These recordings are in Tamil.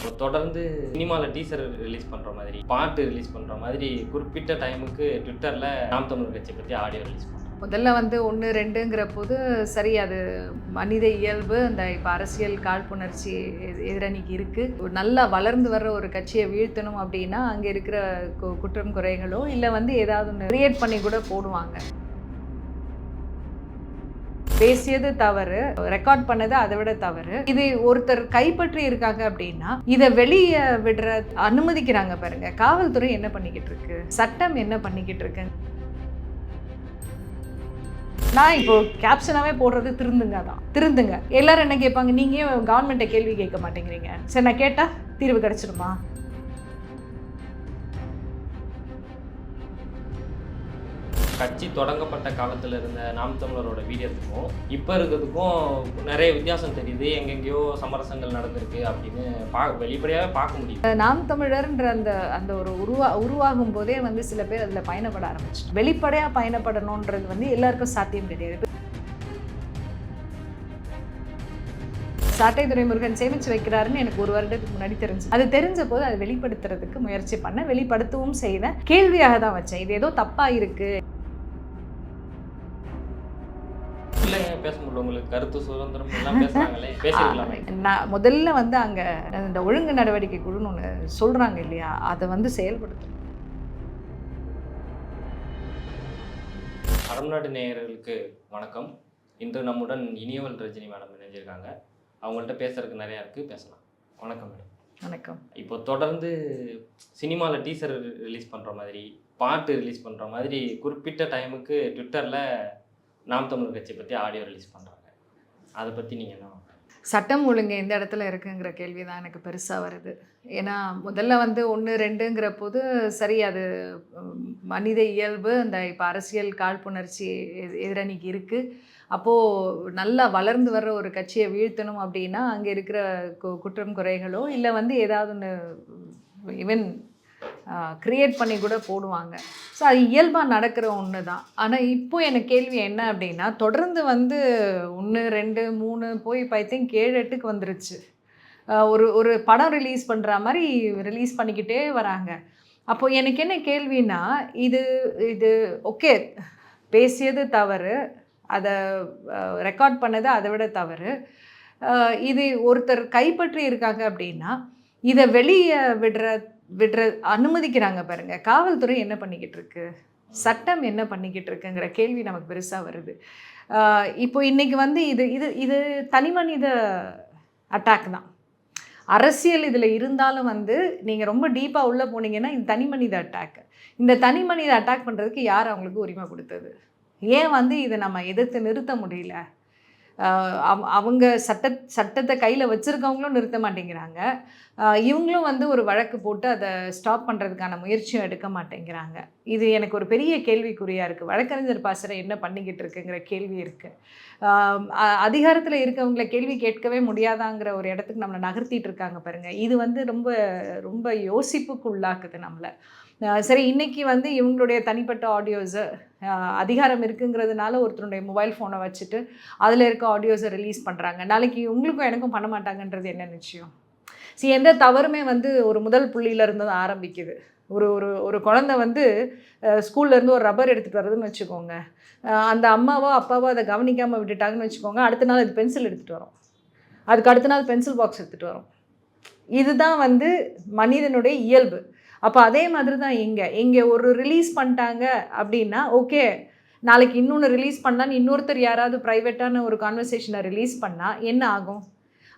இப்போ தொடர்ந்து சினிமாவில் டீசர் ரிலீஸ் பண்ணுற மாதிரி பாட்டு ரிலீஸ் பண்ணுற மாதிரி குறிப்பிட்ட டைமுக்கு ட்விட்டரில் நாம் தமிழ் கட்சி பற்றி ஆடியோ ரிலீஸ் பண்ணுறோம் முதல்ல வந்து ஒன்று ரெண்டுங்கிற போது சரி அது மனித இயல்பு அந்த இப்போ அரசியல் காழ்ப்புணர்ச்சி எதிரணிக்கு இருக்குது ஒரு நல்லா வளர்ந்து வர்ற ஒரு கட்சியை வீழ்த்தணும் அப்படின்னா அங்கே இருக்கிற கு- குற்றம் குறைகளோ இல்லை வந்து ஏதாவது ஒன்று கிரியேட் பண்ணி கூட போடுவாங்க. பேசியது தவறு ரெக்கார்ட் பண்ணது அதை விட தவறு. இது ஒருத்தர் கைப்பற்றி இருக்காங்க அப்படின்னா இதை வெளியே விடுற அனுமதிக்கிறாங்க பாருங்க. காவல்துறை என்ன பண்ணிக்கிட்டு இருக்கு? சட்டம் என்ன பண்ணிக்கிட்டு இருக்கு? நான் இப்போ கேப்ஷனாவே போடுறது திருந்துங்க தான் திருந்துங்க. எல்லாரும் என்ன கேட்பாங்க? நீங்க கவர்மெண்ட்டை கேள்வி கேட்க மாட்டேங்கிறீங்க? சரி நான் கேட்டா தீர்வு கிடைச்சிருமா கட்சி தொடங்கப்பட்ட காலத்தில் இருந்த நாம் தமிழரோட வீடியோத்துக்கும் இப்போ இருக்கிறதுக்கும் நிறைய வித்தியாசம் தெரியுது. எங்கெங்கேயோ சமரசங்கள் நடந்திருக்கு அப்படின்னு பா வெளிப்படையாகவே பார்க்க முடியும் நாம் தமிழர்ன்ற அந்த அந்த ஒரு உருவா உருவாகும் போதே வந்து சில பேர் அதில் பயணப்பட ஆரம்பிச்சு வெளிப்படையாக பயணப்படணுன்றது வந்து எல்லாருக்கும் சாத்தியம் கிடையாது. சாட்டை துரைமுருகன் சேமிச்சு வைக்கிறாருன்னு எனக்கு ஒரு வருடத்துக்கு முன்னாடி தெரிஞ்சு அது தெரிஞ்ச போது அதை வெளிப்படுத்துறதுக்கு முயற்சி பண்ணேன் வெளிப்படுத்தவும் செய்தேன் கேள்வியாக தான் வச்சேன். இது ஏதோ தப்பா இருக்கு. பேச முடியல உங்களுக்கு கருத்து சுதந்திரம் எல்லாம் பேசுறாங்களே நான் முதல்ல வந்து அங்க இந்த ஒழுங்கு நடவடிக்கை குழுன்னு ஒன்று சொல்றாங்க இல்லையா அதை வந்து செயல்படுத்தணும் அடம்நாடு நேயர்களுக்கு வணக்கம். இன்று நம்முடன் இனியவல் ரஜினி மேடம் இணைஞ்சிருக்காங்க. அவங்கள்ட்ட பேசுறதுக்கு நிறையா இருக்குது பேசலாம். வணக்கம் மேடம். வணக்கம். இப்போ தொடர்ந்து சினிமாவில் டீசர் ரிலீஸ் பண்ணுற மாதிரி பாட்டு ரிலீஸ் பண்ணுற மாதிரி குறிப்பிட்ட டைமுக்கு ட்விட்டரில் நாம் தமிழ் கட்சி பற்றி ஆடியோ ரிலீஸ் பண்ணுறாங்க அதை பற்றி நீங்கள் என்ன சட்டம் ஒழுங்கு எந்த இடத்துல இருக்குங்கிற கேள்வி தான் எனக்கு பெருசாக வருது. ஏன்னா முதல்ல வந்து ஒன்று ரெண்டுங்கிற போது சரி அது மனித இயல்பு அந்த இப்போ அரசியல் காழ்ப்புணர்ச்சி எதிரணிக்கு இருக்குது அப்போது நல்லா வளர்ந்து வர்ற ஒரு கட்சியை வீழ்த்தணும் அப்படின்னா அங்கே இருக்கிற கு குற்றம் குறைகளோ இல்லை வந்து ஏதாவது ஒன்று ஈவன் க்ரியேட் பண்ணி கூட போடுவாங்க. ஸோ அது இயல்பாக நடக்கிற ஒன்று தான் ஆனால் இப்போ எனக்கு கேள்வி என்ன அப்படின்னா தொடர்ந்து வந்து ஒன்று ரெண்டு மூணு போய் இப்போ ஐ திங்க் ஏழு எட்டுக்கு வந்துருச்சு. ஒரு ஒரு படம் ரிலீஸ் பண்ணுற மாதிரி ரிலீஸ் பண்ணிக்கிட்டே வராங்க. அப்போது எனக்கு என்ன கேள்வினா இது இது ஓகே பேசியது தவறு. அதை ரெக்கார்ட் பண்ணது அதை விட தவறு. இது ஒருத்தர் கைப்பற்றி இருக்காங்க அப்படின்னா இதை வெளியே விடுற விடுற அனுமதிக்கிறாங்க பாருங்க. காவல்துறை என்ன பண்ணிக்கிட்டு இருக்கு? சட்டம் என்ன பண்ணிக்கிட்டு இருக்குங்கிற கேள்வி நமக்கு பெருசாக வருது. இப்போ இன்னைக்கு வந்து இது இது இது தனி மனித அட்டாக் தான். அரசியல் இதில் இருந்தாலும் வந்து நீங்கள் ரொம்ப டீப்பாக உள்ளே போனீங்கன்னா இது தனிமனித அட்டாக் இந்த தனி மனித அட்டாக் பண்ணுறதுக்கு யார் அவங்களுக்கு உரிமை கொடுத்தது? ஏன் வந்து இதை நம்ம எதிர்த்து நிறுத்த முடியல? அவங்க சட்ட சட்டத்தை கையில் வச்சுருக்கவங்களும் நிறுத்த மாட்டேங்கிறாங்க. இவங்களும் வந்து ஒரு வழக்கு போட்டு அதை ஸ்டாப் பண்ணுறதுக்கான முயற்சியும் எடுக்க மாட்டேங்கிறாங்க. இது எனக்கு ஒரு பெரிய கேள்விக்குறியாக இருக்குது வழக்கறிஞர் பாசறை என்ன பண்ணிக்கிட்டு இருக்குங்கிற கேள்வி இருக்குது அதிகாரத்தில் இருக்கவங்கள கேள்வி கேட்கவே முடியாதாங்கிற ஒரு இடத்துக்கு நம்மளை நகர்த்திட்டு இருக்காங்க பாருங்கள் இது வந்து ரொம்ப ரொம்ப யோசிப்புக்கு உள்ளாக்குது நம்மளை. சரி இன்னைக்கு வந்து இவங்களுடைய தனிப்பட்ட ஆடியோஸை அதிகாரம் இருக்குங்கிறதுனால ஒருத்தருடைய மொபைல் ஃபோனை வச்சுட்டு அதில் இருக்க ஆடியோஸை ரிலீஸ் பண்ணுறாங்க நாளைக்கு உங்களுக்கும் எனக்கும் பண்ண மாட்டாங்கன்றது என்ன நிச்சயம்? சரி எந்த தவறுமே வந்து ஒரு முதல் புள்ளியில இருந்து தான் ஆரம்பிக்குது. ஒரு ஒரு ஒரு குழந்தை வந்து ஸ்கூல்லேருந்து ஒரு ரப்பர் எடுத்துகிட்டு வருதுன்னு வச்சுக்கோங்க. அந்த அம்மாவோ அப்பாவோ அதை கவனிக்காமல் விட்டுட்டாங்கன்னு வச்சுக்கோங்க. அடுத்த நாள் அது பென்சில் எடுத்துகிட்டு வரும். அதுக்கு அடுத்த நாள் பென்சில் பாக்ஸ் எடுத்துகிட்டு வரும். இதுதான் வந்து மனிதனுடைய இயல்பு. அப்போ அதே மாதிரி தான் இங்கே. இங்கே ஒரு ரிலீஸ் பண்ணிட்டாங்க அப்படின்னா ஓகே நாளைக்கு இன்னொன்று ரிலீஸ் பண்ணான்னு இன்னொருத்தர் யாராவது ப்ரைவேட்டான ஒரு கான்வர்சேஷனை ரிலீஸ் பண்ணால் என்ன ஆகும்?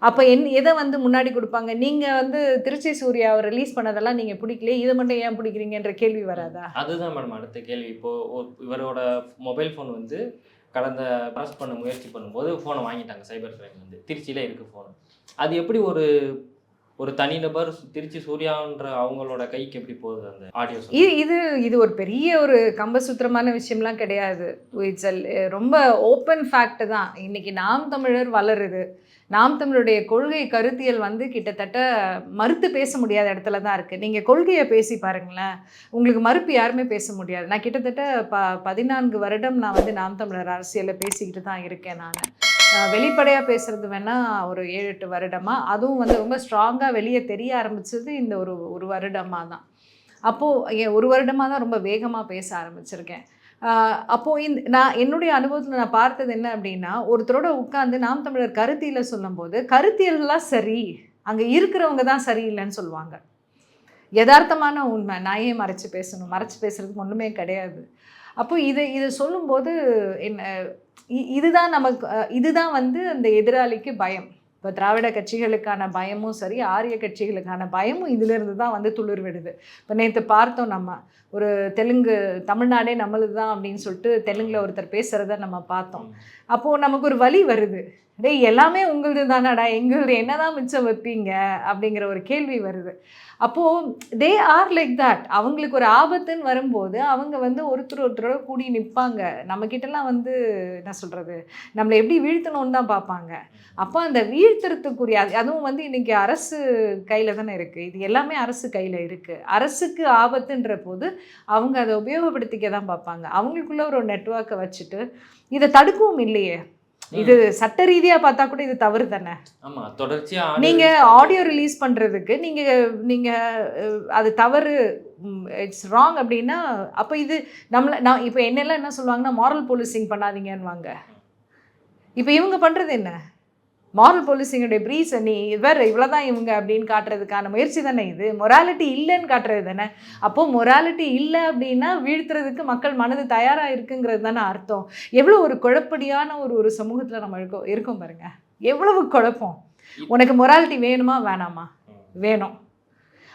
அப்போ என் எதை வந்து முன்னாடி கொடுப்பாங்க? நீங்கள் வந்து திருச்சி சூர்யாவை ரிலீஸ் பண்ணதெல்லாம் நீங்கள் பிடிக்கலையே இதை மட்டும் ஏன் பிடிக்கிறீங்கன்ற கேள்வி வராதா? அதுதான் மேடம் அடுத்த கேள்வி. இப்போது இவரோட மொபைல் ஃபோன் வந்து கடந்த பாஸ் பண்ண முயற்சி பண்ணும்போது ஃபோனை வாங்கிட்டாங்க சைபர் கிரைம் வந்து. திருச்சியில் இருக்குது ஃபோனு அது எப்படி ஒரு ஒரு தனிநபர் திருச்சி சூர்யான்ற அவங்களோட கைக்கு எப்படி போகுது அந்த ஆடியோ இது இது இது ஒரு பெரிய ஒரு கம்பசூத்திரமான விஷயம்லாம் கிடையாது. இட்ஸ் ரொம்ப ஓப்பன் ஃபேக்ட் தான். இன்னைக்கு நாம் தமிழர் வளருது. நாம் தமிழருடைய கொள்கை கருத்தியல் வந்து கிட்டத்தட்ட மறுத்து பேச முடியாத இடத்துல தான் இருக்குது நீங்கள் கொள்கையை பேசி பாருங்களேன். உங்களுக்கு மறுப்பு யாருமே பேச முடியாது. நான் கிட்டத்தட்ட ப பதினான்கு வருடம் நான் வந்து நாம் தமிழர் அரசியலில் பேசிக்கிட்டு தான் இருக்கேன் நான். வெளிப்படையாக பேசுறது வேணா ஒரு ஏழு எட்டு வருடமா. அதுவும் வந்து ரொம்ப ஸ்ட்ராங்காக வெளியே தெரிய ஆரம்பிச்சது இந்த ஒரு ஒரு வருடமாக தான். அப்போது ஒரு வருடமாக தான் ரொம்ப வேகமாக பேச ஆரம்பிச்சிருக்கேன். அப்போது இந்த நான் என்னுடைய அனுபவத்தில் நான் பார்த்தது என்ன அப்படின்னா ஒருத்தரோட உட்காந்து நாம் தமிழர் கருத்தியில் சொல்லும்போது கருத்தியல்லாம் சரி அங்கே இருக்கிறவங்க தான் சரியில்லைன்னு சொல்லுவாங்க. யதார்த்தமான உண்மை. நான் ஏன் மறைச்சு பேசணும். மறைச்சு பேசுறதுக்கு ஒன்றுமே கிடையாது. அப்போ இதை இதை சொல்லும்போது என்ன இதுதான் நமக்கு இதுதான் வந்து அந்த எதிராளிக்கு பயம். இப்போ திராவிட கட்சிகளுக்கான பயமும் சரி ஆரிய கட்சிகளுக்கான பயமும் இதிலிருந்து தான் வந்து துளிர் விடுது இப்போ நேற்று பார்த்தோம் நம்ம ஒரு தெலுங்கு தமிழ்நாடே நம்மளுது தான் அப்படின்னு சொல்லிட்டு தெலுங்குல ஒருத்தர் பேசுகிறத நம்ம பார்த்தோம். அப்போது நமக்கு ஒரு வலி வருது. டேய் எல்லாமே உங்களுது தானடா. எங்களுது என்னதான் மிச்சம் வைப்பீங்க? அப்படிங்கிற ஒரு கேள்வி வருது. அப்போது தே ஆர் லைக் தட் அவங்களுக்கு ஒரு ஆபத்துன்னு வரும்போது அவங்க வந்து ஒருத்தர் ஒருத்தரோட கூடி நிற்பாங்க நம்மக்கிட்டலாம் வந்து என்ன சொல்கிறது நம்மளை எப்படி வீழ்த்தணும்னு தான் பார்ப்பாங்க. அப்போ அந்த வீழ்த்துறதுக்குரிய அது- அதுவும் வந்து இன்னைக்கு அரசு கையில் தானே இருக்குது இது எல்லாமே அரசு கையில் இருக்குது அரசுக்கு ஆபத்துன்ற போது அவங்க அதை உபயோகப்படுத்திக்க தான் பார்ப்பாங்க. அவங்களுக்குள்ள ஒரு நெட்ஒர்க்கை வச்சுட்டு இதை தடுக்கவும் இல்லையே. இது சட்ட ரீதியா பார்த்தா கூட இது தவறு தானே ஆமா தொடர்ச்சியா நீங்க. ஆடியோ ரிலீஸ் பண்றதுக்கு நீங்க நீங்க அது தவறு இட்ஸ் ராங் அப்படின்னா அப்போ இது நம்மள நான் இப்போ என்னெல்லாம் என்ன சொல்லுவாங்கன்னா மாரல் போலீசிங் பண்ணாதீங்கன்னுவாங்க. இப்போ இவங்க பண்றது என்ன? மாரல் போலீசிங்குடைய ப்ரீஸ் நீ வேற இவ்வளோதான் இவங்க அப்படின்னு காட்டுறதுக்கான முயற்சி தானே இது? மொராலிட்டி இல்லைன்னு காட்டுறது தானே? அப்போ மொராலிட்டி இல்லை அப்படின்னா வீழ்த்துறதுக்கு மக்கள் மனது தயாராக இருக்குங்கிறது தானே அர்த்தம். எவ்வளோ ஒரு குழப்படியான ஒரு ஒரு சமூகத்தில் நம்ம இருக்கோம் இருக்கோம் பாருங்க. எவ்வளவு குழப்பம். உனக்கு மொராலிட்டி வேணுமா? வேணாமா. வேணும்.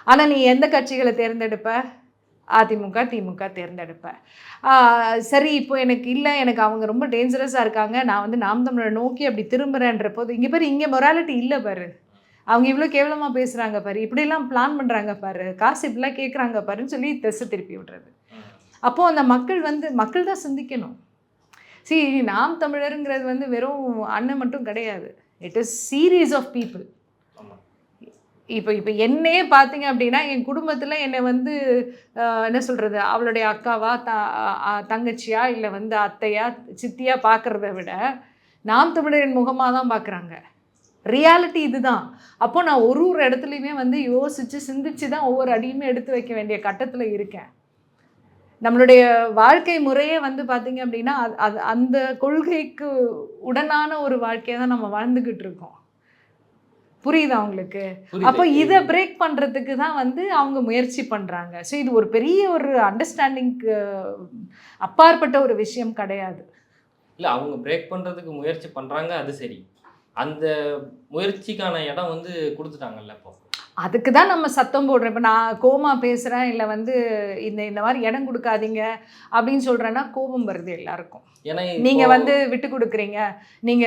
ஆனால் நீ எந்த கட்சிகளை தேர்ந்தெடுப்ப? அதிமுக திமுக தேர்ந்தெடுப்பேன் சரி இப்போ எனக்கு இல்லை எனக்கு அவங்க ரொம்ப டேஞ்சரஸாக இருக்காங்க. நான் வந்து நாம் தமிழரை நோக்கி அப்படி திரும்புகிறேன்ற போது இங்கே பாரு இங்கே மொராலிட்டி இல்லை பாரு. அவங்க இவ்வளோ கேவலமாக பேசுகிறாங்க பாரு இப்படிலாம் பிளான் பண்ணுறாங்க பாரு காசு இப்படிலாம் கேட்குறாங்க பாருன்னு சொல்லி திசை திருப்பி விடுறது. அப்போது அந்த மக்கள் வந்து மக்கள் தான் சிந்திக்கணும். சரி நாம் தமிழருங்கிறது வந்து வெறும் அண்ணன் மட்டும் கிடையாது. It is series of people இப்போ இப்போ என்னையே பார்த்தீங்க அப்படின்னா என் குடும்பத்தில் என்னை வந்து என்ன சொல்கிறது அவளுடைய அக்காவா த தங்கச்சியா இல்லை வந்து அத்தையா சித்தியா பார்க்குறத விட நாம் தமிழரின் முகமாக தான் பார்க்குறாங்க ரியாலிட்டி இதுதான். அப்போ நான் ஒரு ஒரு இடத்துலையுமே வந்து யோசித்து சிந்திச்சு தான் ஒவ்வொரு அடியுமே எடுத்து வைக்க வேண்டிய கட்டத்தில் இருக்கேன். நம்மளுடைய வாழ்க்கை முறையே வந்து பார்த்தீங்க அப்படின்னா அது அது அந்த கொள்கைக்கு உடனான ஒரு வாழ்க்கையை தான் நம்ம வாழ்ந்துக்கிட்டு இருக்கோம். புரியுதா உங்களுக்கு. அப்போ இதை பிரேக் பண்ணுறதுக்கு தான் வந்து அவங்க முயற்சி பண்ணுறாங்க ஸோ இது ஒரு பெரிய ஒரு அண்டர்ஸ்டாண்டிங்க்கு அப்பாற்பட்ட ஒரு விஷயம் கிடையாது. இல்ல அவங்க பிரேக் பண்றதுக்கு முயற்சி பண்றாங்க அது சரி. அந்த முயற்சிக்கான இடம் வந்து கொடுத்துட்டாங்கல்ல இப்போ அதுக்கு தான் நம்ம சத்தம் போடுறோம். இப்போ நான் கோமா பேசுகிறேன் இல்லை வந்து இந்த இந்த மாதிரி இடம் கொடுக்காதீங்க அப்படின்னு சொல்கிறேன்னா கோபம் வருது எல்லாருக்கும். ஏன்னா நீங்க இப்போ வந்து விட்டு கொடுக்குறீங்க. நீங்க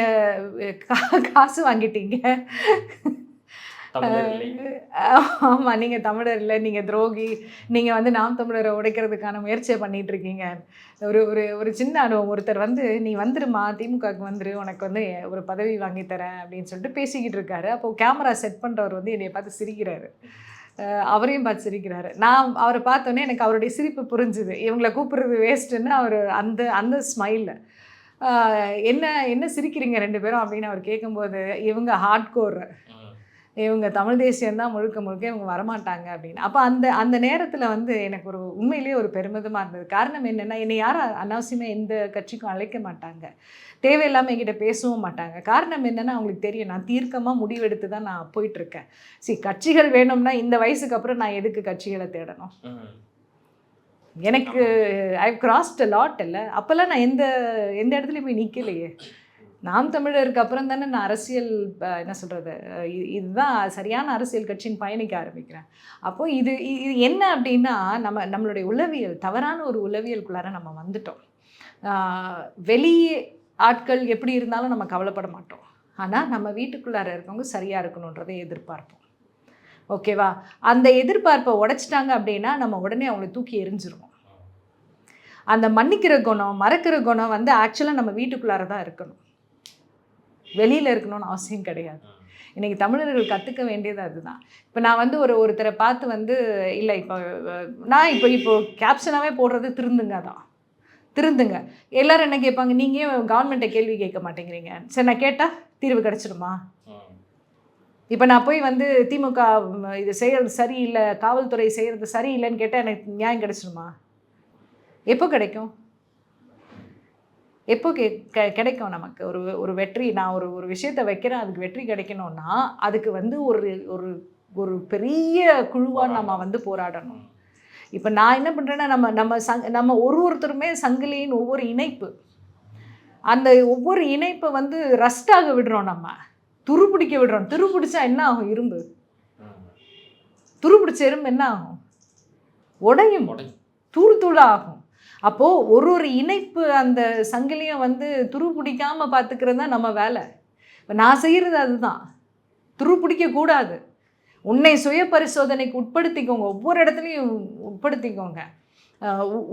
அஹ், கா- காசு வாங்கிட்டீங்க. ஆமா நீங்க தமிழர் இல்லை நீங்க துரோகி. நீங்க வந்து நாம் தமிழரை உடைக்கிறதுக்கான முயற்சியை பண்ணிட்டு இருக்கீங்க. ஒரு ஒரு ஒரு சின்ன அனுபவம். ஒருத்தர் வந்து நீ வந்துருமா? திமுகவுக்கு வந்துரு. உனக்கு வந்து ஒரு பதவி வாங்கி தரேன். அப்படின்னு சொல்லிட்டு பேசிக்கிட்டு இருக்காரு. அப்போ கேமரா செட் பண்றவர் வந்து என்னைய பார்த்து சிரிக்கிறாரு. அவரையும் பார்த்து சிரிக்கிறாரு. நான் அவரை பார்த்தோன்னே எனக்கு அவருடைய சிரிப்பு புரிஞ்சுது. இவங்களை கூப்பிடுறது வேஸ்ட்டுன்னு அவர் அந்த அந்த ஸ்மைலில் என்ன என்ன சிரிக்கிறீங்க ரெண்டு பேரும்? அப்படின்னு அவர் கேட்கும்போது இவங்க ஹார்ட் கோர். இவங்க தமிழ் தேசியம் தான் முழுக்க முழுக்க இவங்க வரமாட்டாங்க அப்படின்னு. அப்போ அந்த அந்த நேரத்தில் வந்து எனக்கு ஒரு உண்மையிலேயே ஒரு பெருமிதமாக இருந்தது. காரணம் என்னென்னா என்னை யாரும் அனாவசியமாக எந்த கட்சிக்கும் அழைக்க மாட்டாங்க. தேவையில்லாமல் என்கிட்ட பேசவும் மாட்டாங்க. காரணம் என்னென்னா அவங்களுக்கு தெரியும். நான் தீர்க்கமாக முடிவெடுத்து தான் நான் போயிட்டுருக்கேன். சரி கட்சிகள் வேணும்னா இந்த வயசுக்கு அப்புறம் நான் எதுக்கு கட்சிகளை தேடணும். எனக்கு ஐ கிராஸ்ட் லாட் இல்லை அப்போல்லாம் நான் எந்த எந்த இடத்துலையும் போய் நிற்கலையே நாம் தமிழருக்கு அப்புறம் தானே நான் அரசியல் என்ன சொல்கிறது இதுதான் சரியான அரசியல் கட்சின்னு பயணிக்க ஆரம்பிக்கிறேன். அப்போது இது இது என்ன அப்படின்னா நம்ம நம்மளுடைய உளவியல் தவறான ஒரு உளவியலுக்குள்ளார நம்ம வந்துட்டோம். வெளி ஆட்கள் எப்படி இருந்தாலும் நம்ம கவலைப்பட மாட்டோம். ஆனால் நம்ம வீட்டுக்குள்ளார இருக்கவங்க சரியாக இருக்கணுன்றதை எதிர்பார்ப்போம். ஓகேவா? அந்த எதிர்பார்ப்பை உடைச்சிட்டாங்க அப்படின்னா நம்ம உடனே அவங்கள தூக்கி எரிஞ்சிருவோம் அந்த மன்னிக்கிற குணம் மறக்கிற குணம் வந்து ஆக்சுவலாக நம்ம வீட்டுக்குள்ளார தான் இருக்கணும். வெளியில் இருக்கணும்னு அவசியம் கிடையாது. இன்றைக்கி தமிழர்கள் கற்றுக்க வேண்டியது அதுதான். இப்போ நான் வந்து ஒரு ஒருத்தரை பார்த்து வந்து இல்லை இப்போ நான் இப்போ இப்போ கேப்ஷனாகவே போடுறது திருந்துங்க தான். திருந்துங்க. எல்லோரும் என்ன கேட்பாங்க நீங்கள் ஏன் கவர்மெண்ட்டை கேள்வி கேட்க மாட்டேங்கிறீங்க? சரி நான் கேட்டால் தீர்வு கிடச்சிடுமா? இப்போ நான் போய் வந்து திமுக இது செய்கிறது சரியில்லை காவல்துறை செய்கிறது சரியில்லைன்னு கேட்டால் எனக்கு நியாயம் கிடச்சிடுமா? எப்போ கிடைக்கும்? எப்போ கெ கிடைக்கும் நமக்கு? ஒரு ஒரு வெற்றி நான் ஒரு ஒரு விஷயத்தை வைக்கிறேன் அதுக்கு வெற்றி கிடைக்கணும்னா அதுக்கு வந்து ஒரு ஒரு ஒரு பெரிய குழுவாக நம்ம வந்து போராடணும். இப்போ நான் என்ன பண்ணுறேன்னா நம்ம நம்ம சங் நம்ம ஒரு ஒருத்தருமே சங்கிலியின் ஒவ்வொரு இணைப்பு. அந்த ஒவ்வொரு இணைப்பை வந்து ரஸ்டாக விடுறோம் நம்ம. துரு பிடிக்க விடுறோம். துரு பிடிச்சா என்ன ஆகும்? இரும்பு. ம். துரு பிடிச்ச இரும்பு என்ன ஆகும்? உடையும். உடையும். தூள் ஆகும். அப்போது ஒரு ஒரு இணைப்பு அந்த சங்கிலியும் வந்து துரு பிடிக்காம பார்த்துக்கிறது தான் நம்ம வேலை. இப்போ நான் செய்கிறது அதுதான். துரு பிடிக்கக்கூடாது உன்னை சுய பரிசோதனைக்கு உட்படுத்திக்கோங்க. ஒவ்வொரு இடத்துலையும் உட்படுத்திக்கோங்க.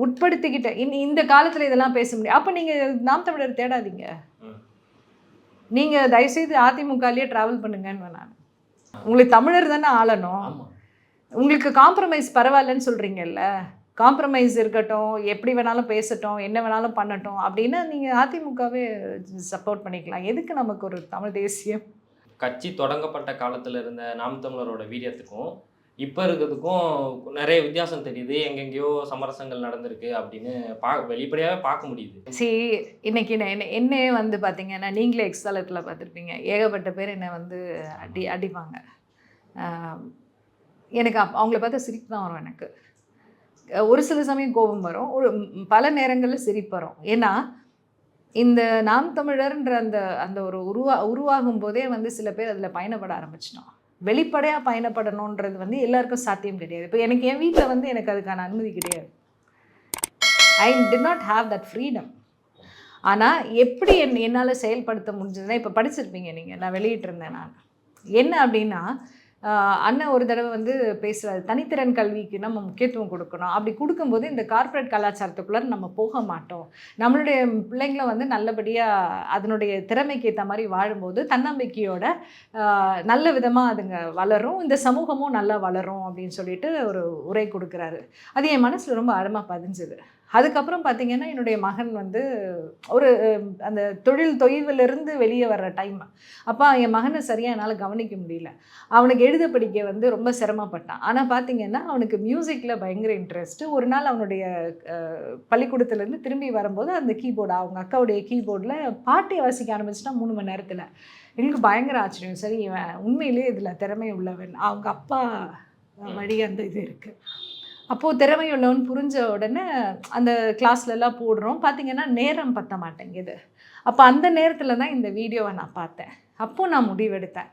உட்படுத்திக்கிட்ட இன் இந்த காலத்தில் இதெல்லாம் பேச முடியும் அப்போ நீங்கள் நாம் தமிழர் தேடாதீங்க. நீங்கள் தயவுசெய்து அதிமுகலேயே ட்ராவல் பண்ணுங்கன்னு நான் உங்களுக்கு தமிழர் தானே ஆளணும். உங்களுக்கு காம்ப்ரமைஸ் பரவாயில்லன்னு சொல்கிறீங்கல்ல காம்ப்ரமைஸ் இருக்கட்டும் எப்படி வேணாலும் பேசட்டும் என்ன வேணாலும் பண்ணட்டும் அப்படின்னா நீங்கள் அதிமுகவே சப்போர்ட் பண்ணிக்கலாம். எதுக்கு நமக்கு ஒரு தமிழ் தேசியம்? கட்சி தொடங்கப்பட்ட காலத்துல இருந்த நாம் தமிழரோட வீரியத்துக்கும் இப்போ இருக்கிறதுக்கும் நிறைய வித்தியாசம் தெரியுது. எங்கெங்கேயோ சமரசங்கள் நடந்திருக்கு அப்படின்னு பா வெளிப்படையாகவே பார்க்க முடியுது. சி இன்னைக்கு என்ன என்ன வந்து பார்த்தீங்கன்னா நீங்களே எக்ஸாலத்தில் பார்த்துருப்பீங்க ஏகப்பட்ட பேர் என்னை வந்து அடி அடிப்பாங்க. எனக்கு அவங்கள பார்த்தா சிரிப்பு தான் வரும் எனக்கு. ஒரு சில சமயம் கோபம் வரும். ஒரு பல நேரங்களில் சிரிப்பு வரும் ஏன்னா இந்த நாம் தமிழர்ன்ற அந்த அந்த ஒரு உருவா உருவாகும் போதே வந்து சில பேர் அதில் பயணப்பட ஆரம்பிச்சிட்டோம் வெளிப்படையாக பயணப்படணுன்றது வந்து எல்லாருக்கும் சாத்தியம் கிடையாது. இப்போ எனக்கு என் வீட்டில் வந்து எனக்கு அதுக்கான அனுமதி கிடையாது. I did not have that freedom ஆனால் எப்படி என் என்னால் செயல்படுத்த முடிஞ்சதுன்னா இப்போ படிச்சிருப்பீங்க நீங்கள் நான் வெளியிட்டிருந்தேன் நான். என்ன அப்படின்னா அண்ணன் ஒரு தடவை வந்து பேசுகிறார் தனித்திறன் கல்விக்கு நம்ம முக்கியத்துவம் கொடுக்கணும். அப்படி கொடுக்கும்போது இந்த கார்ப்பரேட் கலாச்சாரத்துக்குள்ளே நம்ம போக மாட்டோம். நம்மளுடைய பிள்ளைங்களை வந்து நல்லபடியாக அதனுடைய திறமைக்கு ஏற்ற மாதிரி வாழும்போது தன்னம்பிக்கையோட நல்ல விதமாக அதுங்க வளரும் இந்த சமூகமும் நல்லா வளரும் அப்படின்னு சொல்லிட்டு ஒரு உரை கொடுக்குறாரு. அது என் மனசில் ரொம்ப ஆழமாக பதிஞ்சுது. அதுக்கப்புறம் பார்த்தீங்கன்னா என்னுடைய மகன் வந்து ஒரு அந்த தொழில் தொய்விலிருந்து வெளியே வர்ற டைம் அப்போ என் மகனை சரியாக என்னால் கவனிக்க முடியல. அவனுக்கு எழுத படிக்க வந்து ரொம்ப சிரமப்பட்டான். ஆனால் பார்த்தீங்கன்னா அவனுக்கு மியூசிக்கில் பயங்கர இன்ட்ரெஸ்ட்டு ஒரு நாள் அவனுடைய பள்ளிக்கூடத்துலேருந்து திரும்பி வரும்போது அந்த கீபோர்டு அவங்க அக்காவுடைய கீபோர்டில் பாட்டை வாசிக்க ஆரம்பிச்சிட்டான் மூணு மணி நேரத்தில். எங்களுக்கு பயங்கர ஆச்சரியம். சரி இவன் உண்மையிலேயே இதில் திறமை உள்ளவன். அவங்க அப்பா வழி அந்த இது இருக்குது அப்போது திறமையுள்ளவன் புரிஞ்ச உடனே அந்த கிளாஸ்லலாம் போடுறோம். பார்த்தீங்கன்னா நேரம் பத்த மாட்டேங்குது. அப்போ அந்த நேரத்தில் தான் இந்த வீடியோவை நான் பார்த்தேன். அப்போது நான் முடிவெடுத்தேன்.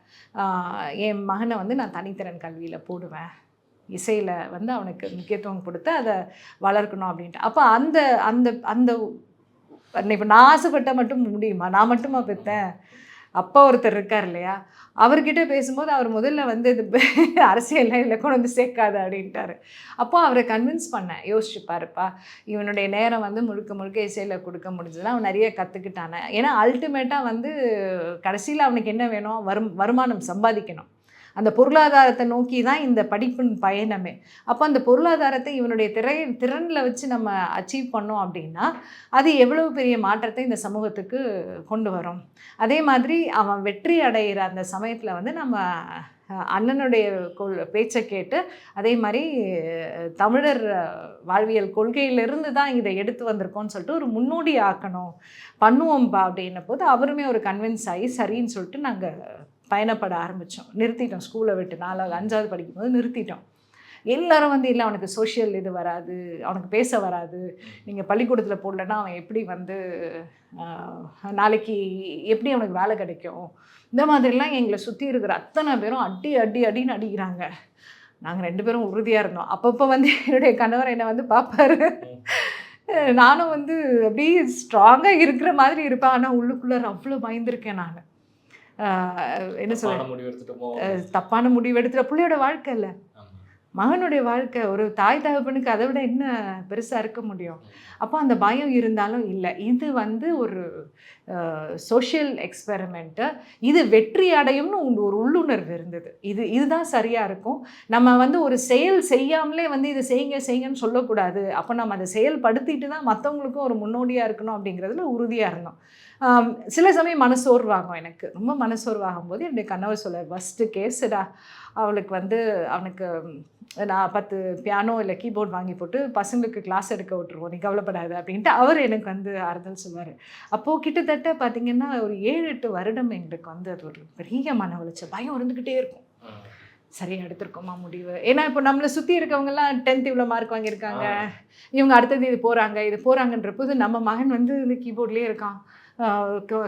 என் மகனை வந்து நான் தனித்திறன் கல்வியில் போடுவேன். இசையில் வந்து அவனுக்கு முக்கியத்துவம் கொடுத்து அதை வளர்க்கணும் அப்படின்ட்டு. அப்போ அந்த அந்த அந்த இப்போ நான் ஆசைப்பட்ட மட்டும் முடியுமா? நான் மட்டுமா பெற்றேன் அப்பா ஒருத்தர் இருக்கார் இல்லையா? அவர்கிட்ட பேசும்போது அவர் முதல்ல வந்து இது அரசியலில் இல்லை கொண்டு வந்து சேர்க்காது அப்படின்ட்டாரு. அப்போ அவரை கன்வின்ஸ் பண்ணேன். யோசிச்சு பாருப்பா இவனுடைய நேரம் வந்து முழுக்க முழுக்க இசையில் கொடுக்க முடிஞ்சதுன்னா அவன் நிறைய கற்றுக்கிட்டானே ஏன்னா அல்டிமேட்டாக வந்து கடைசியில் அவனுக்கு என்ன வேணும்? வரும் வருமானம் சம்பாதிக்கணும். அந்த பொருளாதாரத்தை நோக்கி தான் இந்த படிப்பின் பயணமே. அப்போ அந்த பொருளாதாரத்தை இவனுடைய திரை திறனில் வச்சு நம்ம அச்சீவ் பண்ணோம் அப்படின்னா அது எவ்வளவு பெரிய மாற்றத்தை இந்த சமூகத்துக்கு கொண்டு வரும். அதே மாதிரி அவன் வெற்றி அடைகிற அந்த சமயத்தில் வந்து நம்ம அண்ணனுடைய கொள் பேச்சை கேட்டு அதே மாதிரி தமிழர் வாழ்வியல் கொள்கையிலிருந்து தான் இதை எடுத்து வந்திருக்கோம்னு சொல்லிட்டு ஒரு முன்னோடி ஆக்கணும். பண்ணுவோம்பா அப்படின்ன போது அவருமே ஒரு கன்வின்ஸ் ஆகி சரின்னு சொல்லிட்டு நாங்கள் பயணப்பட ஆரம்பித்தோம் நிறுத்திட்டோம். ஸ்கூலை விட்டு நாலாவது அஞ்சாவது படிக்கும்போது நிறுத்திட்டோம். எல்லாரும் வந்து இல்லை அவனுக்கு சோஷியல் இது வராது. அவனுக்கு பேச வராது. நீங்கள் பள்ளிக்கூடத்தில் போடலன்னா அவன் எப்படி வந்து நாளைக்கு எப்படி அவனுக்கு வேலை கிடைக்கும்? இந்த மாதிரிலாம் எங்களை சுற்றி இருக்கிற அத்தனை பேரும் அடி அடி அடின்னு அடிக்கிறாங்க. நாங்கள் ரெண்டு பேரும் உறுதியாக இருந்தோம். அப்பப்போ வந்து என்னுடைய கணவர் என்னை வந்து பார்ப்பாரு. நானும் வந்து அப்படியே ஸ்ட்ராங்காக இருக்கிற மாதிரி இருப்பேன். ஆனால் உள்ளுக்குள்ளே அவ்வளோ பயந்துருக்கேன் நான். என்ன சொல்ல தப்பான முடிவு எடுத்துகிற பிள்ளையோட வாழ்க்கை இல்லை. மகனுடைய வாழ்க்கை ஒரு தாய் தகப்பனுக்கு அதை விட என்ன பெருசாக இருக்க முடியும்? அப்போ அந்த பயம் இருந்தாலும் இல்லை. இது வந்து ஒரு சோஷியல் எக்ஸ்பெரிமெண்ட்டு இது வெற்றி அடையும்னு ஒரு உள்ளுணர்வு இருந்தது. இது இதுதான் சரியாக இருக்கும். நம்ம வந்து ஒரு செயல் செய்யாமலே வந்து இது செய்யுங்க செய்யுங்கன்னு சொல்லக்கூடாது. அப்போ நம்ம அதை செயல்படுத்திட்டு தான் மற்றவங்களுக்கும் ஒரு முன்னோடியாக இருக்கணும் அப்படிங்கிறதுல உறுதியாக இருந்தோம். சில சமயம் மனசோர்வாகும் எனக்கு. ரொம்ப மனசோர்வாகும் போது என்னுடைய கணவர் சொல்ல ஃபஸ்ட்டு கேஸுடா அவளுக்கு வந்து அவனுக்கு நான் பத்து பியானோ இல்லை கீபோர்ட் வாங்கி போட்டு பசங்களுக்கு கிளாஸ் எடுக்க விட்டுருவோம் நீ கவலைப்படாத அப்படின்ட்டு அவர் எனக்கு வந்து ஆறுதல் சொல்லுவார் அப்போது கிட்டத்தட்ட பார்த்தீங்கன்னா ஒரு ஏழு எட்டு வருடம் எங்களுக்கு வந்து அது ஒரு பெரிய மன உளைச்சல். பயம் இருந்துக்கிட்டே இருக்கும். சரியா எடுத்திருக்கோமா முடிவு? ஏன்னா இப்போ நம்மளை சுற்றி இருக்கவங்கலாம் டென்த் இவ்வளோ மார்க் வாங்கியிருக்காங்க. இவங்க அடுத்தது இது போகிறாங்க இது போகிறாங்கன்ற போது நம்ம மகன் வந்து இந்த கீபோர்ட்லேயே இருக்கான்.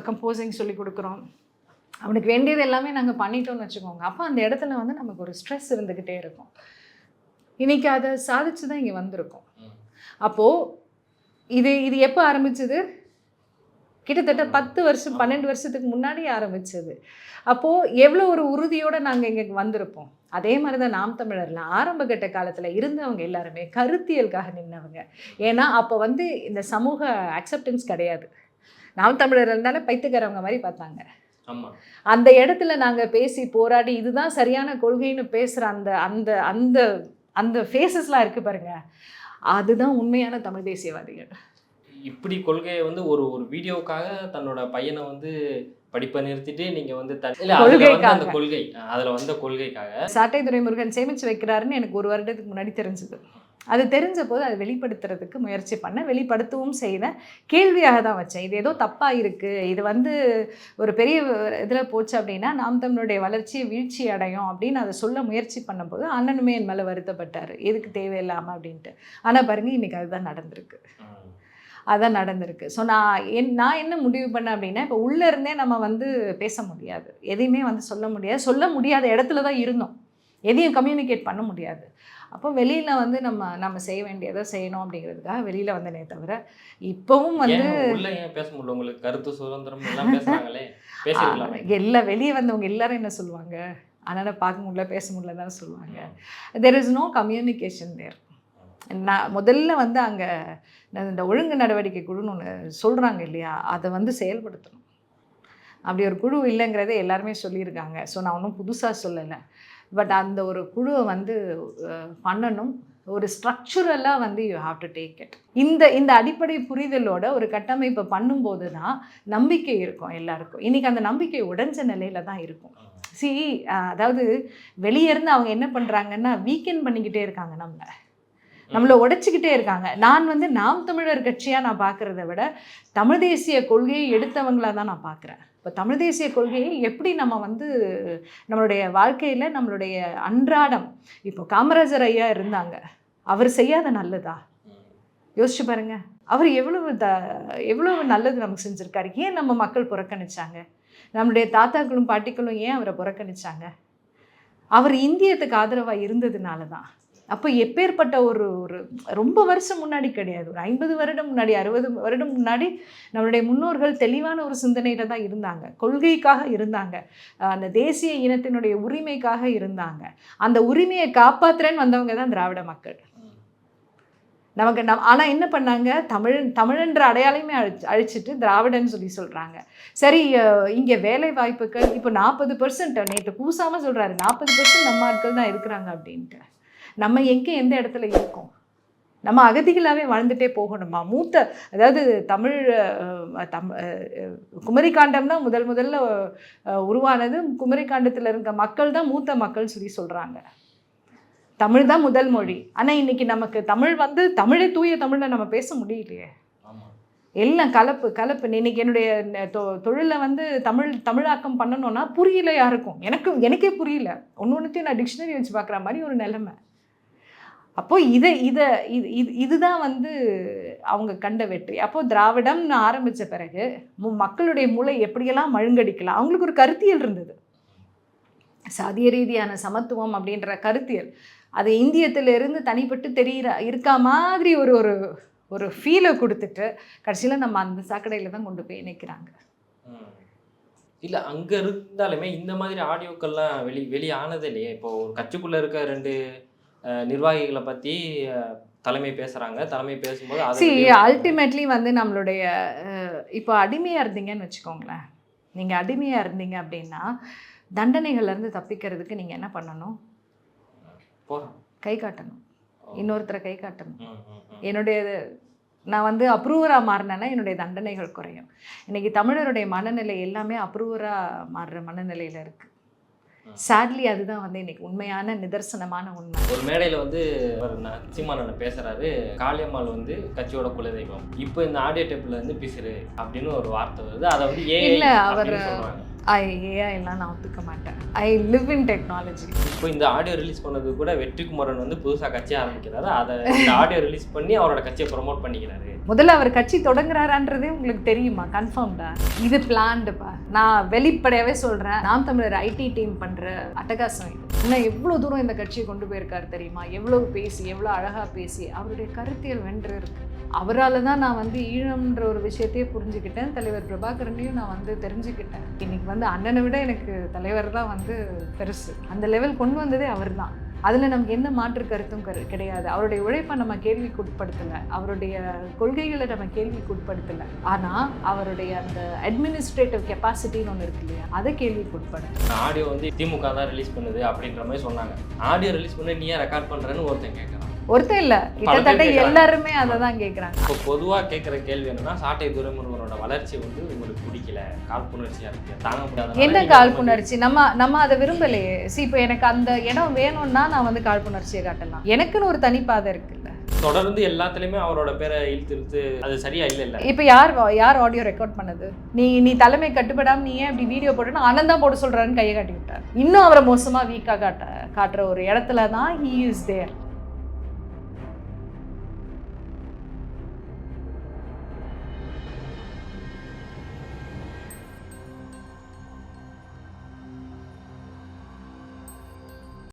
கம்போசிங் சொல்லி கொடுக்குறோம். அவனுக்கு வேண்டியது எல்லாமே நாங்கள் பண்ணிட்டோம்னு வச்சுக்கோங்க. அப்போ அந்த இடத்துல வந்து நமக்கு ஒரு ஸ்ட்ரெஸ் இருந்துக்கிட்டே இருக்கும். இன்னைக்கு அதை சாதிச்சு தான் இங்கே வந்திருக்கோம். அப்போது இது இது எப்போ ஆரம்பிச்சது? கிட்டத்தட்ட பத்து வருஷம் பன்னெண்டு வருஷத்துக்கு முன்னாடி ஆரம்பிச்சது. அப்போது எவ்வளோ ஒரு உறுதியோடு நாங்கள் இங்கே வந்திருப்போம்? அதே மாதிரி தான் நாம் தமிழரில் ஆரம்ப கட்ட காலத்தில் இருந்தவங்க எல்லாருமே கருத்தியலுக்காக நின்னவங்க. ஏன்னா அப்போ வந்து இந்த சமூக அக்செப்டன்ஸ் கிடையாது. நாம் தமிழர் இருந்தாலும் பைத்துக்காரவங்க மாதிரி பார்த்தாங்க. ஆமா. அந்த இடத்துல நாங்கள் பேசி போராடி இதுதான் சரியான கொள்கைன்னு பேசுகிற அந்த அந்த அந்த அந்த ஃபேஸஸ்லாம் இருக்குது பாருங்க. அதுதான் உண்மையான தமிழ் தேசியவாதிகள். இப்படி கொள்கையை வந்து ஒரு ஒரு வீடியோக்காக தன்னோட பையனை வந்து படிப்பை நிறுத்திட்டு நீங்க வந்து அந்த. கொள்கை அதுல வந்த கொள்கைக்காக. சாட்டை துரைமுருகன் சேமிச்சு வைக்கிறாருன்னு எனக்கு ஒரு வருடத்துக்கு முன்னாடி தெரிஞ்சது. அது தெரிஞ்ச போது அதை வெளிப்படுத்துறதுக்கு முயற்சி பண்ணேன் வெளிப்படுத்தவும் செய்தேன் கேள்வியாக தான் வச்சேன். இது ஏதோ தப்பாக இருக்குது இது வந்து ஒரு பெரிய இதில் போச்சு அப்படின்னா நாம் தமிழுடைய வளர்ச்சி வீழ்ச்சி அடையும் அப்படின்னு அதை சொல்ல முயற்சி பண்ணும்போது அண்ணனுமே என் மேலே வருத்தப்பட்டார். எதுக்கு தேவையில்லாமல் அப்படின்ட்டு. ஆனால் பாருங்க இன்னைக்கு அதுதான் நடந்திருக்கு. அதான் நடந்திருக்கு. ஸோ நான் என் நான் என்ன முடிவு பண்ணேன் அப்படின்னா இப்போ உள்ளே இருந்தே நம்ம வந்து பேச முடியாது. எதையுமே வந்து சொல்ல முடியாது. சொல்ல முடியாத இடத்துல தான் இருந்தோம். எதையும் கம்யூனிகேட் பண்ண முடியாது. அப்போ வெளியில் வந்து நம்ம நம்ம செய்ய வேண்டியதை செய்யணும் அப்படிங்கிறதுக்காக வெளியில் வந்தனே தவிர இப்போவும் வந்து பேச முடியல? உங்களுக்கு கருத்து சுதந்திரம் எல்லாம் பேசிருக்கலாமே. எல்லா வெளியே வந்தவங்க எல்லாரும் என்ன சொல்லுவாங்க? அதனால் பார்க்க முடியல பேச முடியல தானே சொல்லுவாங்க. There is no communication there நான் முதல்ல வந்து அங்கே இந்த ஒழுங்கு நடவடிக்கை குழுன்னு ஒன்று சொல்கிறாங்க இல்லையா? அதை வந்து செயல்படுத்தணும். அப்படி ஒரு குழு இல்லைங்கிறத எல்லாருமே சொல்லியிருக்காங்க. ஸோ நான் ஒன்றும் புதுசாக சொல்லலை. பட் அந்த ஒரு குழுவை வந்து பண்ணணும். ஒரு ஸ்ட்ரக்சுரலாக வந்து you have to take it இந்த இந்த அடிப்படை புரிதலோட ஒரு கட்டமைப்பை பண்ணும்போது தான் நம்பிக்கை இருக்கும் எல்லாருக்கும். இன்றைக்கி அந்த நம்பிக்கை உடைஞ்ச நிலையில தான் இருக்கும். சி அதாவது வெளியே இருந்து அவங்க என்ன பண்ணுறாங்கன்னா வீக்கெண்ட் பண்ணிக்கிட்டே இருக்காங்க நம்மளை. நம்மளை உடைச்சிக்கிட்டே இருக்காங்க. நான் வந்து நாம் தமிழர் கட்சியாக நான் பார்க்குறத விட தமிழ் தேசிய கொள்கையை எடுத்தவங்களா தான் நான் பார்க்குறேன் இப்போ தமிழ் தேசிய கொள்கையை எப்படி நம்ம வந்து நம்மளுடைய வாழ்க்கையில் நம்மளுடைய அன்றாடம் இப்போ காமராஜர் ஐயா இருந்தாங்க. அவர் செய்யாத நல்லதா? யோசிச்சு பாருங்க. அவர் எவ்வளவு த எவ்வளவு நல்லது நமக்கு செஞ்சுருக்காரு. ஏன் நம்ம மக்கள் புறக்கணிச்சாங்க? நம்மளுடைய தாத்தாக்களும் பாட்டிகளும் ஏன் அவரை புறக்கணிச்சாங்க? அவர் இந்தியத்துக்கு ஆதரவாக இருந்ததுனால தான் அப்போ எப்பேற்பட்ட ஒரு ஒரு ரொம்ப வருஷம் முன்னாடி கிடையாது. ஒரு ஐம்பது வருடம் முன்னாடி அறுபது வருடம் முன்னாடி நம்மளுடைய முன்னோர்கள் தெளிவான ஒரு சிந்தனையில தான் இருந்தாங்க. கொள்கைக்காக இருந்தாங்க. அந்த தேசிய இனத்தினுடைய உரிமைக்காக இருந்தாங்க. அந்த உரிமையை காப்பாத்துறேன்னு வந்தவங்க தான் திராவிட மக்கள். நமக்கு நம் ஆனால் என்ன பண்ணாங்க? தமிழ் தமிழன்ற அடையாளமே அழிச்சு அழிச்சிட்டு திராவிடன்னு சொல்லி சொல்கிறாங்க சரி இங்கே வேலை வாய்ப்புகள் இப்போ நாற்பது பர்சன்ட் நேற்று கூசாமல் சொல்கிறாரு நாற்பது பர்சன்ட் நம்ம ஆட்கள் தான் இருக்கிறாங்க அப்படின்ட்டு. நம்ம எங்கே எந்த இடத்துல இருக்கோம்? நம்ம அகதிகளாகவே வாழ்ந்துட்டே போகணுமா? மூத்த அதாவது தமிழ் தம் அஹ், குமரிக்காண்டம் தான் முதல் முதல்ல உருவானது. குமரிக்காண்டத்தில் இருக்க மக்கள் தான் மூத்த மக்கள் சொல்லி சொல்கிறாங்க தமிழ் தான் முதல் மொழி. ஆனால் இன்னைக்கு நமக்கு தமிழ் வந்து தமிழே தூய தமிழில் நம்ம பேச முடியலையே. எல்லாம் கலப்பு கலப்பு. இன்னைக்கு என்னுடைய தொ- தொழிலை வந்து தமிழ் தமிழாக்கம் பண்ணணும்னா புரியல யாருக்கும் எனக்கு எனக்கே புரியல. ஒன்று ஒன்றுத்தையும் நான் டிக்ஷனரி வச்சு பார்க்குற மாதிரி ஒரு நிலைமை. அப்போ இதை இதை இது இது இதுதான் வந்து அவங்க கண்ட வெற்றி. அப்போ திராவிடம்னு ஆரம்பித்த பிறகு மு- மக்களுடைய மூளை எப்படியெல்லாம் மழுங்கடிக்கலாம்? அவங்களுக்கு ஒரு கருத்தியல் இருந்தது. சாதிய ரீதியான சமத்துவம் அப்படின்ற கருத்தியல். அது இந்தியத்திலிருந்து தனிப்பட்டு தெரிகிற இருக்கா மாதிரி ஒரு ஒரு ஒரு ஃபீலை கொடுத்துட்டு கடைசியில் நம்ம அந்த சாக்கடையில் தான் கொண்டு போய் நிற்கிறாங்க இல்லை அங்கே இருந்தாலுமே இந்த மாதிரி ஆடியோக்கள்லாம் வெளி வெளியானது இல்லையே இப்போ ஒரு இருக்க ரெண்டு நிர்வாகிகளை பற்றி தலைமை பேசுகிறாங்க தலைமை பேசும்போது சி அல்டிமேட்லி வந்து நம்மளுடைய இப்போ அடிமையாக இருந்தீங்கன்னு வச்சுக்கோங்களேன். நீங்கள் அடிமையாக இருந்தீங்க அப்படின்னா தண்டனைகள்லேருந்து தப்பிக்கிறதுக்கு நீங்கள் என்ன பண்ணணும்? கை காட்டணும். இன்னொருத்தரை கை காட்டணும். என்னுடைய நான் வந்து அப்ரூவராக மாறினேன்னா என்னுடைய தண்டனைகள் குறையும். இன்னைக்கு தமிழருடைய மனநிலை எல்லாமே அப்ரூவராக மாறுற மனநிலையில் இருக்குது சேட்லி அதுதான் வந்து இன்னைக்கு உண்மையான நிதர்சனமான உண்மை. ஒரு மேடையில் வந்து சீமானண்ணன் பேசுறாரு. காளியம்மாள் வந்து கட்சியோட குலதெய்வம். இப்போ இந்த ஆடியோ டேப்பில் வந்து பிசுறு அப்படின்னு ஒரு வார்த்தை வருது. அதை வந்து ஏ இல்ல, அவரு- ஐ ஏஐ எல்லாம் நான் ஒத்துக்க மாட்டேன். ஐ லிவ் இன் டெக்னாலஜி இப்போ இந்த ஆடியோ ரிலீஸ் பண்ணது கூட வெற்றிக்குமரன் வந்து புதுசாக கட்சி ஆரம்பிக்கிறாரு. அதை இந்த ஆடியோ ரிலீஸ் பண்ணி அவரோட கட்சியை ப்ரொமோட் பண்ணிக்கிறாரு. முதல்ல அவர் கட்சி தொடங்குறாரான்றதே உங்களுக்கு தெரியுமா? கன்ஃபார்ம்டா இது பிளான்டுப்பா நான் வெளிப்படையாவே சொல்றேன். நாம் தமிழர் ஐடி டீம் பண்ற அட்டகாசம் இது. இன்னும் எவ்வளவு தூரம் இந்த கட்சியை கொண்டு போயிருக்காரு தெரியுமா? எவ்வளவு பேசி எவ்வளவு அழகா பேசி அவருடைய கருத்தியல் வென்று இருக்கு. அவரால் தான் நான் வந்து ஈழம்ன்ற ஒரு விஷயத்தையே புரிஞ்சுக்கிட்டேன். தலைவர் பிரபாகரனையும் நான் வந்து தெரிஞ்சுக்கிட்டேன். இன்னைக்கு வந்து அண்ணனை விட எனக்கு தலைவர் தான் வந்து பெருசு. அந்த லெவல் கொண்டு வந்ததே அவர் தான் அதில் நமக்கு என்ன மாற்று கருத்தும் கரு கிடையாது. அவருடைய உழைப்பை நம்ம கேள்விக்குட்படுத்தலை அவருடைய கொள்கைகளை நம்ம கேள்விக்குட்படுத்தலை ஆனால் அவருடைய அந்த அட்மினிஸ்ட்ரேட்டிவ் கெப்பாசிட்டின்னு ஒன்று இருக்கு இல்லையா அதை கேள்விக்குட்படுத்தலை ஆடியோ வந்து திமுக தான் ரிலீஸ் பண்ணுது அப்படின்ற மாதிரி சொன்னாங்க. ஆடியோ ரிலீஸ் பண்ணி நீ ஏன் ரெக்கார்ட் பண்ணுறேன்னு ஒருத்தன் கேட்குறான் ஒருத்தர் இல்லை. கிட்டத்தட்ட. எல்லாருமே அதை தான் கேட்குறாங்க இப்போ பொதுவாக கேட்குற கேள்வி என்னன்னா சாட்டை துரைமுருகனோட வளர்ச்சி வந்து உங்களுக்கு பிடிக்கல. காழ்ப்புணர்ச்சியாக இருக்கு. தாங்க முடியாத என்ன காழ்ப்புணர்ச்சி? நம்ம நம்ம அதை விரும்பலையே. சி இப்போ எனக்கு அந்த இடம் வேணும்னா நான் வந்து காழ்ப்புணர்ச்சியை காட்டலாம். எனக்குன்னு ஒரு தனிப்பாதை இருக்குல்ல. தொடர்ந்து எல்லாத்துலேயுமே அவரோட பேரை இழுத்து இழுத்து அது சரியா இல்லை இல்லை. இப்போ யார் யார் ஆடியோ ரெக்கார்ட் பண்ணது? நீ நீ தலைமை கட்டுப்படாம நீ ஏன் இப்படி வீடியோ போட்டுன்னு அனந்த் தான் போட சொல்றாருன்னு கையை காட்டி விட்டார். இன்னும் அவரை மோசமா வீக்கா காட்ட காட்டுற ஒரு இடத்துல தான் ஹீ இஸ் தேர்